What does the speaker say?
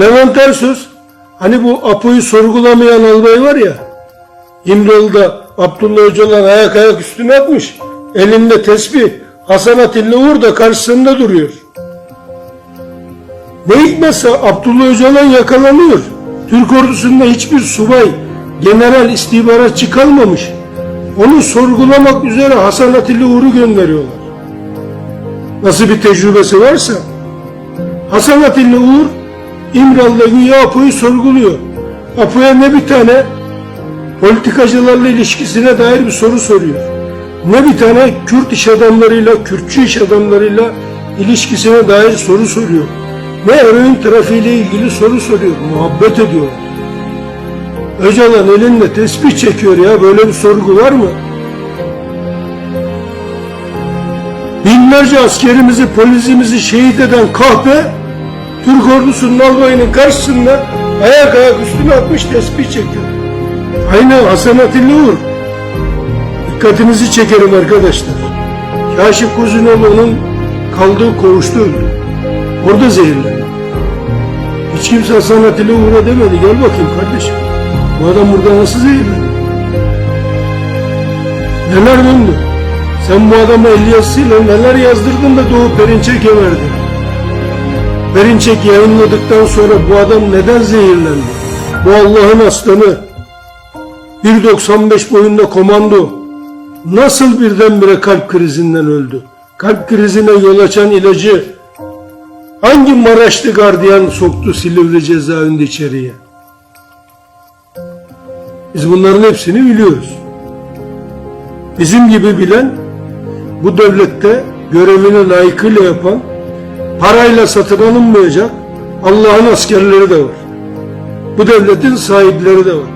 Levent Ersöz hani bu Apo'yu sorgulamayan albay var ya İmralı'da Abdullah Öcalan ayak ayak üstüne atmış. Elinde tesbih. Hasan Atilla Uğur da karşısında duruyor. Ne hikmetse Abdullah Öcalan yakalanıyor. Türk ordusunda hiçbir subay, general istihbaratçı kalmamış. Onu sorgulamak üzere Hasan Atilla Uğur'u gönderiyorlar. Nasıl bir tecrübesi varsa Hasan Atilla Uğur İmralı'da güya Apo'yu sorguluyor. Apo'ya ne bir tane politikacılarla ilişkisine dair bir soru soruyor. Ne bir tane Kürt iş adamlarıyla, Kürtçü iş adamlarıyla ilişkisine dair soru soruyor. Ne eroin trafiğiyle ilgili soru soruyor. Muhabbet ediyor. Öcalan elinde tespih çekiyor ya. Böyle bir sorgu var mı? Binlerce askerimizi, polisimizi şehit eden kahpe Türk ordusunun albayının karşısında ayak ayak üstüne atmış tespih çekiyor. Aynen Hasan Atilla Uğur. Dikkatinizi çekerim arkadaşlar. Kaşif Kuzunoğlu'nun kaldığı koğuşta öldü. Orada zehirlendi. Hiç kimse Hasan Atilla Uğur'a demedi. Gel bakayım kardeşim. Bu adam burada nasıl zehirlendi? Neler döndü? Sen bu adama el yazısıyla neler yazdırdın da Doğu Perinçek'e verdin? Perinçek yayınladıktan sonra bu adam neden zehirlendi? Bu Allah'ın aslanı. 1.95 boyunda komando. Nasıl birdenbire kalp krizinden öldü? Kalp krizine yol açan ilacı hangi Maraşlı gardiyan soktu Silivri cezaevinde içeriye? Biz bunların hepsini biliyoruz. Bizim gibi bilen bu devlette görevini layıkıyla yapan, parayla satın alınmayacak Allah'ın askerleri de var. Bu devletin sahipleri de var.